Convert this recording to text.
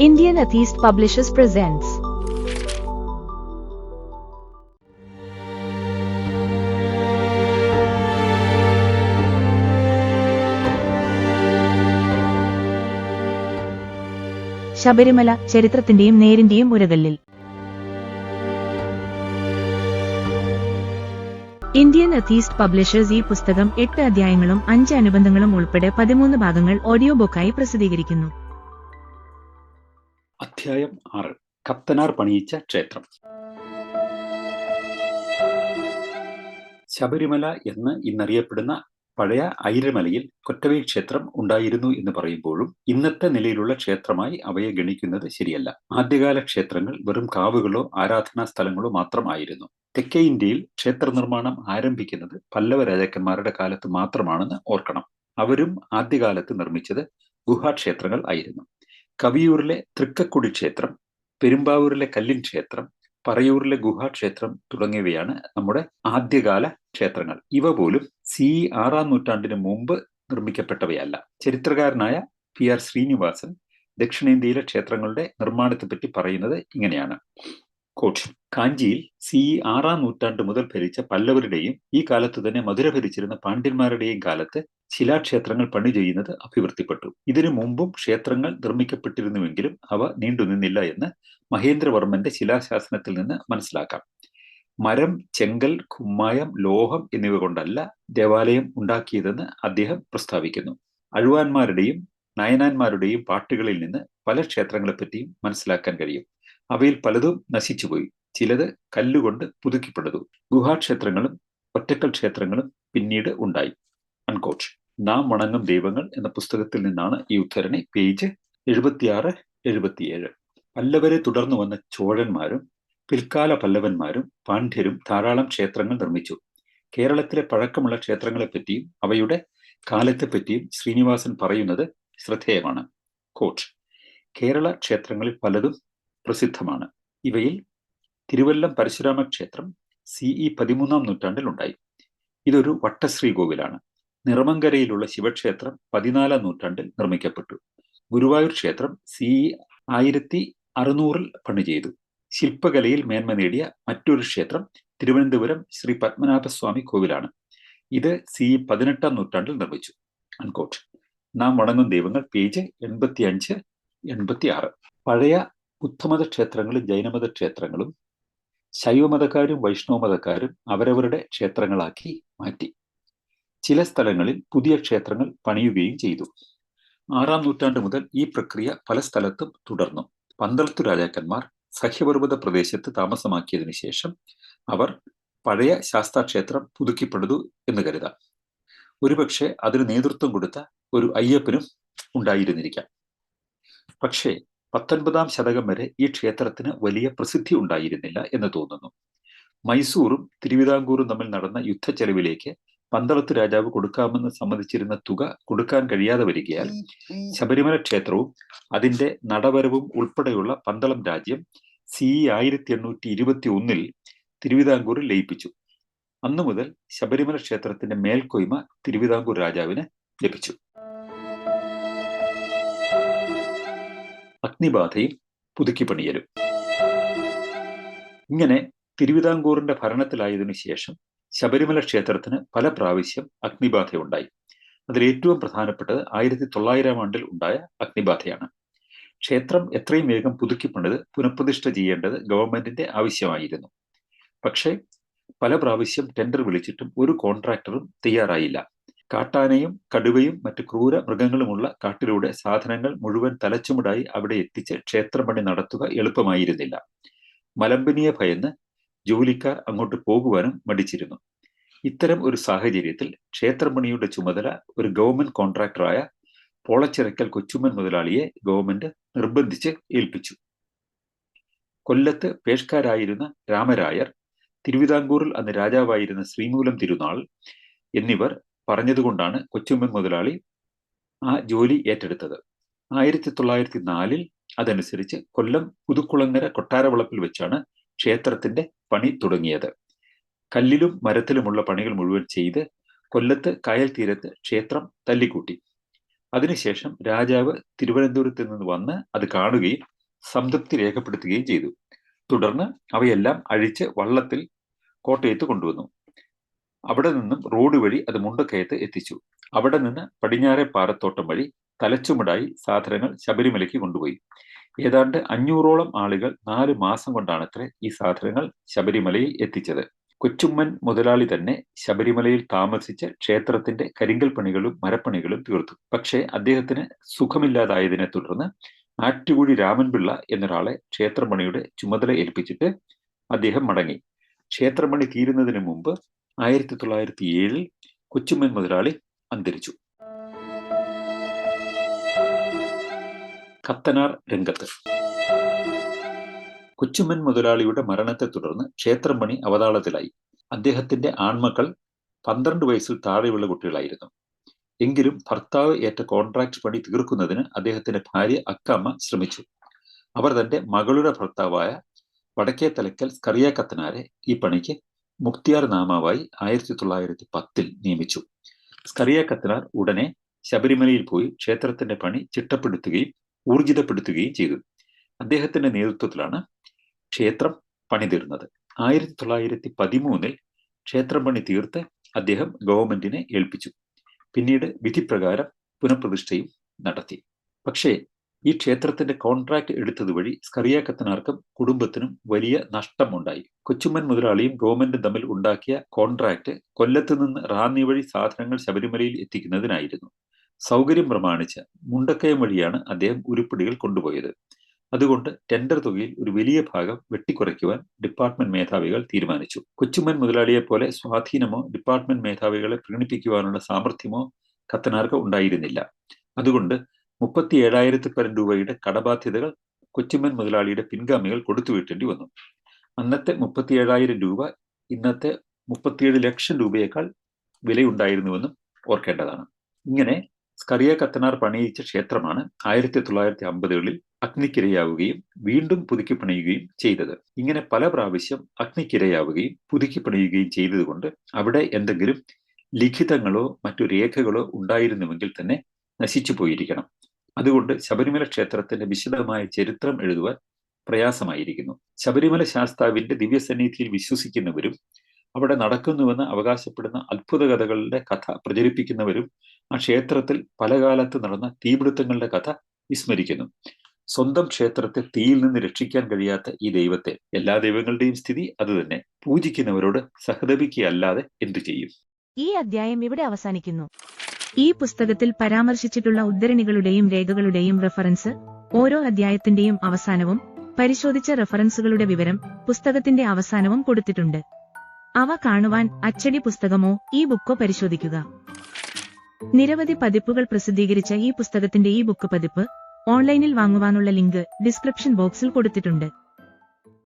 Indian Atheist Publishers presents. Sabarimala ചരിത്രത്തിന്റെയും നേരിന്റെയും ഉരകല്ലിൽ. Indian atheist publishers ഈ പുസ്തകം എട്ട് അധ്യായങ്ങളും അഞ്ച് അനുബന്ധങ്ങളും ഉൾപ്പെടെ പതിമൂന്ന് ഭാഗങ്ങൾ ഓഡിയോ ബുക്കായി പ്രസിദ്ധീകരിക്കുന്നു. അധ്യായം ആറ്. കപ്തനാർ പണിയിച്ച ക്ഷേത്രം. ശബരിമല എന്ന് ഇന്നറിയപ്പെടുന്ന പഴയ ഐരമലയിൽ കൊറ്റവൈ ക്ഷേത്രം ഉണ്ടായിരുന്നു എന്ന് പറയുമ്പോഴും ഇന്നത്തെ നിലയിലുള്ള ക്ഷേത്രമായി അവയെ ഗണിക്കുന്നത് ശരിയല്ല. ആദ്യകാല ക്ഷേത്രങ്ങൾ വെറും കാവുകളോ ആരാധനാ സ്ഥലങ്ങളോ മാത്രമായിരുന്നു. തെക്കേ ഇന്ത്യയിൽ ക്ഷേത്ര നിർമ്മാണം ആരംഭിക്കുന്നത് പല്ലവ രാജാക്കന്മാരുടെ കാലത്ത് മാത്രമാണെന്ന് ഓർക്കണം. അവരും ആദ്യകാലത്ത് നിർമ്മിച്ചത് ഗുഹാക്ഷേത്രങ്ങൾ ആയിരുന്നു. കവിയൂരിലെ തൃക്കക്കുടി ക്ഷേത്രം പെരുമ്പാവൂരിലെ കല്ലിൻ ക്ഷേത്രം പറയൂരിലെ ഗുഹാക്ഷേത്രം തുടങ്ങിയവയാണ് നമ്മുടെ ആദ്യകാല ക്ഷേത്രങ്ങൾ. ഇവ പോലും സി ആറാം നൂറ്റാണ്ടിന് മുമ്പ് നിർമ്മിക്കപ്പെട്ടവയല്ല. ചരിത്രകാരനായ പി ആർ ശ്രീനിവാസൻ ദക്ഷിണേന്ത്യയിലെ ക്ഷേത്രങ്ങളുടെ നിർമ്മാണത്തെപ്പറ്റി പറയുന്നത് ഇങ്ങനെയാണ്. കോട്ട് കാഞ്ചിയിൽ സി ആറാം നൂറ്റാണ്ട് മുതൽ ഭരിച്ച പല്ലവരുടെയും ഈ കാലത്ത് തന്നെ മധുര ഭരിച്ചിരുന്ന പാണ്ഡ്യന്മാരുടെയും കാലത്ത് ശിലാക്ഷേത്രങ്ങൾ പണി ചെയ്യുന്നത് അഭിവൃദ്ധിപ്പെട്ടു. ഇതിനു മുമ്പും ക്ഷേത്രങ്ങൾ നിർമ്മിക്കപ്പെട്ടിരുന്നുവെങ്കിലും അവ നീണ്ടുനിന്നില്ല എന്ന് മഹേന്ദ്രവർമ്മന്റെ ശിലാശാസനത്തിൽ നിന്ന് മനസ്സിലാക്കാം. മരം ചെങ്കൽ കുമ്മായം ലോഹം എന്നിവ കൊണ്ടല്ല ദേവാലയം ഉണ്ടാക്കിയതെന്ന് അദ്ദേഹം പ്രസ്താവിക്കുന്നു. അഴുവാന്മാരുടെയും നയനാന്മാരുടെയും പാട്ടുകളിൽ നിന്ന് പല ക്ഷേത്രങ്ങളെപ്പറ്റിയും മനസ്സിലാക്കാൻ കഴിയും. അവയിൽ പലതും നശിച്ചുപോയി. ചിലത് കല്ലുകൊണ്ട് പുതുക്കിപ്പെടുത്തു ഗുഹാക്ഷേത്രങ്ങളും ഒറ്റക്കൽ ക്ഷേത്രങ്ങളും പിന്നീട് ഉണ്ടായി. അൺകോട്ട് നാം വണങ്ങും ദൈവങ്ങൾ എന്ന പുസ്തകത്തിൽ നിന്നാണ് ഈ ഉദ്ധരണി പേജ് എഴുപത്തിയാറ് എഴുപത്തിയേഴ്. പല്ലവരെ തുടർന്നു വന്ന ചോഴന്മാരും പിൽക്കാല പല്ലവന്മാരും പാണ്ഡ്യരും ധാരാളം ക്ഷേത്രങ്ങൾ നിർമ്മിച്ചു. കേരളത്തിലെ പഴക്കമുള്ള ക്ഷേത്രങ്ങളെപ്പറ്റിയും അവയുടെ കാലത്തെപ്പറ്റിയും ശ്രീനിവാസൻ പറയുന്നത് ശ്രദ്ധേയമാണ്. കോട്ട് കേരള ക്ഷേത്രങ്ങളിൽ പലതും പ്രസിദ്ധമാണ്. ഇവയിൽ തിരുവല്ലം പരശുരാമ ക്ഷേത്രം സി ഇ പതിമൂന്നാം നൂറ്റാണ്ടിൽ ഉണ്ടായി. ഇതൊരു വട്ടശ്രീ കോവിലാണ് നിറമങ്കരയിലുള്ള ശിവക്ഷേത്രം പതിനാലാം നൂറ്റാണ്ടിൽ നിർമ്മിക്കപ്പെട്ടു. ഗുരുവായൂർ ക്ഷേത്രം സി ആയിരത്തി അറുന്നൂറിൽ പണി ചെയ്തു. ശില്പകലയിൽ മേന്മ നേടിയ മറ്റൊരു ക്ഷേത്രം തിരുവനന്തപുരം ശ്രീ പത്മനാഭസ്വാമി കോവിലാണ്. ഇത് സി പതിനെട്ടാം നൂറ്റാണ്ടിൽ നിർമ്മിച്ചു. അൺകോട്ട്. നാം വണങ്ങും ദൈവങ്ങൾ പേജ് എൺപത്തി അഞ്ച് എൺപത്തി ആറ് പഴയ ബുദ്ധമത ക്ഷേത്രങ്ങളും ജൈനമത ക്ഷേത്രങ്ങളും ശൈവമതക്കാരും വൈഷ്ണവ മതക്കാരും അവരവരുടെ ക്ഷേത്രങ്ങളാക്കി മാറ്റി. ചില സ്ഥലങ്ങളിൽ പുതിയ ക്ഷേത്രങ്ങൾ പണിയുകയും ചെയ്തു. ആറാം നൂറ്റാണ്ട് മുതൽ ഈ പ്രക്രിയ പല സ്ഥലത്തും തുടർന്നു. പന്തളത്തു രാജാക്കന്മാർ സഹ്യപർവത പ്രദേശത്ത് താമസമാക്കിയതിനു ശേഷം അവർ പഴയ ശാസ്താക്ഷേത്രം പുതുക്കിപ്പെടുതു എന്ന് കരുതാം. ഒരുപക്ഷെ അതിന് നേതൃത്വം കൊടുത്ത ഒരു അയ്യപ്പനും ഉണ്ടായിരുന്നിരിക്കാം. പക്ഷേ പത്തൊൻപതാം ശതകം വരെ ഈ ക്ഷേത്രത്തിന് വലിയ പ്രസിദ്ധി ഉണ്ടായിരുന്നില്ല എന്ന് തോന്നുന്നു. മൈസൂറും തിരുവിതാംകൂറും തമ്മിൽ നടന്ന യുദ്ധച്ചെലവിലേക്ക് പന്തളത്ത് രാജാവ് കൊടുക്കാമെന്ന് സമ്മതിച്ചിരുന്ന തുക കൊടുക്കാൻ കഴിയാതെ വരികയാൽ ശബരിമല ക്ഷേത്രവും അതിന്റെ നടവരവും ഉൾപ്പെടെയുള്ള പന്തളം രാജ്യം സി ആയിരത്തി എണ്ണൂറ്റി ഇരുപത്തി ഒന്നിൽ തിരുവിതാംകൂറിൽ ലയിപ്പിച്ചു. അന്നു മുതൽ ശബരിമല ക്ഷേത്രത്തിന്റെ മേൽക്കൊയ്മ തിരുവിതാംകൂർ രാജാവിന് ലഭിച്ചു. അഗ്നിബാധയും പുതുക്കിപ്പണിയലും. ഇങ്ങനെ തിരുവിതാംകൂറിന്റെ ഭരണത്തിലായതിനു ശേഷം ശബരിമല ക്ഷേത്രത്തിന് പല പ്രാവശ്യം അഗ്നിബാധയുണ്ടായി. അതിൽ ഏറ്റവും പ്രധാനപ്പെട്ടത് ആയിരത്തി തൊള്ളായിരം ആണ്ടിൽ ഉണ്ടായ അഗ്നിബാധയാണ്. ക്ഷേത്രം എത്രയും വേഗം പുതുക്കിപ്പണിത് പുനഃപ്രതിഷ്ഠ ചെയ്യേണ്ടത് ഗവൺമെന്റിന്റെ ആവശ്യമായിരുന്നു. പക്ഷേ പല പ്രാവശ്യം ടെൻഡർ വിളിച്ചിട്ടും ഒരു കോൺട്രാക്ടറും തയ്യാറായില്ല. കാട്ടാനയും കടുവയും മറ്റ് ക്രൂര മൃഗങ്ങളുമുള്ള കാട്ടിലൂടെ സാധനങ്ങൾ മുഴുവൻ തലച്ചുമുടായി അവിടെ എത്തിച്ച് ക്ഷേത്രപണി നടത്തുക എളുപ്പമായിരുന്നില്ല. മലമ്പനിയെ ഭയന്ന് ജോലിക്കാർ അങ്ങോട്ട് പോകുവാനും മടിച്ചിരുന്നു. ഇത്തരം ഒരു സാഹചര്യത്തിൽ ക്ഷേത്രപണിയുടെ ചുമതല ഒരു ഗവൺമെന്റ് കോൺട്രാക്ടറായ പോളച്ചിറക്കൽ കൊച്ചുമ്മൻ മുതലാളിയെ ഗവൺമെന്റ് നിർബന്ധിച്ച് ഏൽപ്പിച്ചു. കൊല്ലത്ത് പേഷ്കാരായിരുന്ന രാമരായർ തിരുവിതാംകൂറിൽ അന്ന് രാജാവായിരുന്ന ശ്രീമൂലം തിരുനാൾ എന്നിവർ പറഞ്ഞതുകൊണ്ടാണ് കൊച്ചുമ്മൻ മുതലാളി ആ ജോലി ഏറ്റെടുത്തത്. ആയിരത്തി തൊള്ളായിരത്തി നാലിൽ അതനുസരിച്ച് കൊല്ലം പുതുക്കുളങ്ങര കൊട്ടാരവളപ്പിൽ വെച്ചാണ് ക്ഷേത്രത്തിന്റെ പണി തുടങ്ങിയത്. കല്ലിലും മരത്തിലുമുള്ള പണികൾ മുഴുവൻ ചെയ്ത് കൊല്ലത്ത് കായൽ തീരത്ത് ക്ഷേത്രം തല്ലിക്കൂട്ടി. അതിനുശേഷം രാജാവ് തിരുവനന്തപുരത്ത് നിന്ന് വന്ന് അത് കാണുകയും സംതൃപ്തി രേഖപ്പെടുത്തുകയും ചെയ്തു. തുടർന്ന് അവയെല്ലാം അഴിച്ച് വള്ളത്തിൽ കോട്ടയത്ത് കൊണ്ടുവന്നു. അവിടെ നിന്നും റോഡ് വഴി അത് മുണ്ടക്കയത്ത് എത്തിച്ചു. അവിടെ നിന്ന് പടിഞ്ഞാറെ പാറത്തോട്ടം വഴി തലച്ചുമടായി സാധനങ്ങൾ ശബരിമലയ്ക്ക് കൊണ്ടുപോയി. ഏതാണ്ട് അഞ്ഞൂറോളം ആളുകൾ നാല് മാസം കൊണ്ടാണത്രേ ഈ സാധനങ്ങൾ ശബരിമലയിൽ എത്തിച്ചത്. കൊച്ചുമ്മൻ മുതലാളി തന്നെ ശബരിമലയിൽ താമസിച്ച് ക്ഷേത്രത്തിന്റെ കരിങ്കൽ പണികളും മരപ്പണികളും തീർത്തു. പക്ഷേ അദ്ദേഹത്തിന് സുഖമില്ലാതായതിനെ തുടർന്ന് ആറ്റുകുഴി രാമൻപിള്ള എന്നൊരാളെ ക്ഷേത്രപണിയുടെ ചുമതല ഏൽപ്പിച്ചിട്ട് അദ്ദേഹം മടങ്ങി. ക്ഷേത്രപണി തീരുന്നതിന് മുമ്പ് ആയിരത്തി തൊള്ളായിരത്തി ഏഴിൽ കൊച്ചുമ്മൻ മുതലാളി അന്തരിച്ചു. കത്തനാർ രംഗത്ത് കൊച്ചുമ്മൻ മുതലാളിയുടെ മരണത്തെ തുടർന്ന് ക്ഷേത്രം പണി അവതാളത്തിലായി. അദ്ദേഹത്തിന്റെ ആൺമക്കൾ പന്ത്രണ്ട് വയസ്സിൽ താഴെയുള്ള കുട്ടികളായിരുന്നു. എങ്കിലും ഭർത്താവ് ഏറ്റ കോൺട്രാക്ട് പണി തീർക്കുന്നതിന് അദ്ദേഹത്തിന്റെ ഭാര്യ അക്കമ്മ ശ്രമിച്ചു. അവർ തന്റെ മകളുടെ ഭർത്താവായ വടക്കേ തലക്കൽ സ്കറിയാക്കത്തനാരെ ഈ പണിക്ക് മുക്തിയാർ നാമാവായി ആയിരത്തി തൊള്ളായിരത്തി പത്തിൽ നിയമിച്ചു. സ്കറിയാക്കത്തനാർ ഉടനെ ശബരിമലയിൽ പോയി ക്ഷേത്രത്തിന്റെ പണി ചിട്ടപ്പെടുത്തുകയും ഊർജിതപ്പെടുത്തുകയും ചെയ്തു. അദ്ദേഹത്തിന്റെ നേതൃത്വത്തിലാണ് ക്ഷേത്രം പണിതീർന്നത്. ആയിരത്തി തൊള്ളായിരത്തി പതിമൂന്നിൽ ക്ഷേത്രം പണി തീർത്ത് അദ്ദേഹം ഗവൺമെന്റിനെ ഏൽപ്പിച്ചു. പിന്നീട് വിധിപ്രകാരം പുനഃപ്രതിഷ്ഠയും നടത്തി. പക്ഷേ ഈ ക്ഷേത്രത്തിന്റെ കോൺട്രാക്ട് എടുത്തത് വഴി സ്കറിയ കത്തനാർക്കും കുടുംബത്തിനും വലിയ നഷ്ടമുണ്ടായി. കൊച്ചുമൻ മുതലാളിയും ഗവൺമെന്റും തമ്മിൽ ഉണ്ടാക്കിയ കോൺട്രാക്ട് കൊല്ലത്ത് നിന്ന് റാന്നി വഴി സാധനങ്ങൾ ശബരിമലയിൽ എത്തിക്കുന്നതിനായിരുന്നു. സൗകര്യം പ്രമാണിച്ച് മുണ്ടക്കയം വഴിയാണ് അദ്ദേഹം ഉരുപ്പടികൾ കൊണ്ടുപോയത്. അതുകൊണ്ട് ടെൻഡർ തുകയിൽ ഒരു വലിയ ഭാഗം വെട്ടിക്കുറയ്ക്കുവാൻ ഡിപ്പാർട്ട്മെന്റ് മേധാവികൾ തീരുമാനിച്ചു. കൊച്ചുമ്മൻ മുതലാളിയെ പോലെ സ്വാധീനമോ ഡിപ്പാർട്ട്മെന്റ് മേധാവികളെ പ്രീണിപ്പിക്കുവാനുള്ള സാമർഥ്യമോ ഖത്തനാർക്ക് ഉണ്ടായിരുന്നില്ല. അതുകൊണ്ട് മുപ്പത്തി ഏഴായിരത്തി പരം രൂപയുടെ കടബാധ്യതകൾ കൊച്ചുമ്മൻ മുതലാളിയുടെ പിൻഗാമികൾ കൊടുത്തുവിട്ടേണ്ടി വന്നു. അന്നത്തെ മുപ്പത്തി ഏഴായിരം രൂപ ഇന്നത്തെ മുപ്പത്തിയേഴ് ലക്ഷം രൂപയേക്കാൾ വിലയുണ്ടായിരുന്നുവെന്നും ഓർക്കേണ്ടതാണ്. ഇങ്ങനെ സ്കറിയ കത്തനാർ പണിയിച്ച ക്ഷേത്രമാണ് ആയിരത്തി തൊള്ളായിരത്തി അമ്പതുകളിൽ അഗ്നിക്കിരയാവുകയും വീണ്ടും പുതുക്കി പണിയുകയും ചെയ്തത്. ഇങ്ങനെ പല പ്രാവശ്യം അഗ്നിക്കിരയാവുകയും പുതുക്കി പണിയുകയും ചെയ്തതുകൊണ്ട് അവിടെ എന്തെങ്കിലും ലിഖിതങ്ങളോ മറ്റു രേഖകളോ ഉണ്ടായിരുന്നുവെങ്കിൽ തന്നെ നശിച്ചു പോയിരിക്കണം അതുകൊണ്ട് ശബരിമല ക്ഷേത്രത്തിന്റെ വിശദമായ ചരിത്രം എഴുതുവാൻ പ്രയാസമായിരിക്കുന്നു. ശബരിമല ശാസ്താവിന്റെ ദിവ്യസന്നിധിയിൽ വിശ്വസിക്കുന്നവരും അവിടെ നടക്കുന്നുവെന്ന് അവകാശപ്പെടുന്ന അത്ഭുത കഥകളുടെ കഥ പ്രചരിപ്പിക്കുന്നവരും ആ ക്ഷേത്രത്തിൽ പല കാലത്ത് നടന്ന തീപിടുത്തങ്ങളുടെ കഥ വിസ്മരിക്കുന്നു. സ്വന്തം ക്ഷേത്രത്തെ തീയിൽ നിന്ന് രക്ഷിക്കാൻ കഴിയാത്ത ഈ ദൈവത്തെ എല്ലാ ദൈവങ്ങളുടെയും സ്ഥിതി അതുതന്നെ പൂജിക്കുന്നവരോട് സഹതപിക്കുകയല്ലാതെ എന്തു ചെയ്യും? ഈ അധ്യായം ഇവിടെ അവസാനിക്കുന്നു. ഈ പുസ്തകത്തിൽ പരാമർശിച്ചിട്ടുള്ള ഉദ്ധരണികളുടെയും രേഖകളുടെയും റെഫറൻസ് ഓരോ അധ്യായത്തിന്റെയും അവസാനവും പരിശോധിച്ച റെഫറൻസുകളുടെ വിവരം പുസ്തകത്തിന്റെ അവസാനവും കൊടുത്തിട്ടുണ്ട്. അവ കാണുവാൻ അച്ചടി പുസ്തകമോ ഈ ബുക്കോ പരിശോധിക്കുക. നിരവധി പതിപ്പുകൾ പ്രസിദ്ധീകരിച്ച ഈ പുസ്തകത്തിന്റെ ഈ ബുക്ക് പതിപ്പ് ഓൺലൈനിൽ വാങ്ങുവാനുള്ള ലിങ്ക് ഡിസ്ക്രിപ്ഷൻ ബോക്സിൽ കൊടുത്തിട്ടുണ്ട്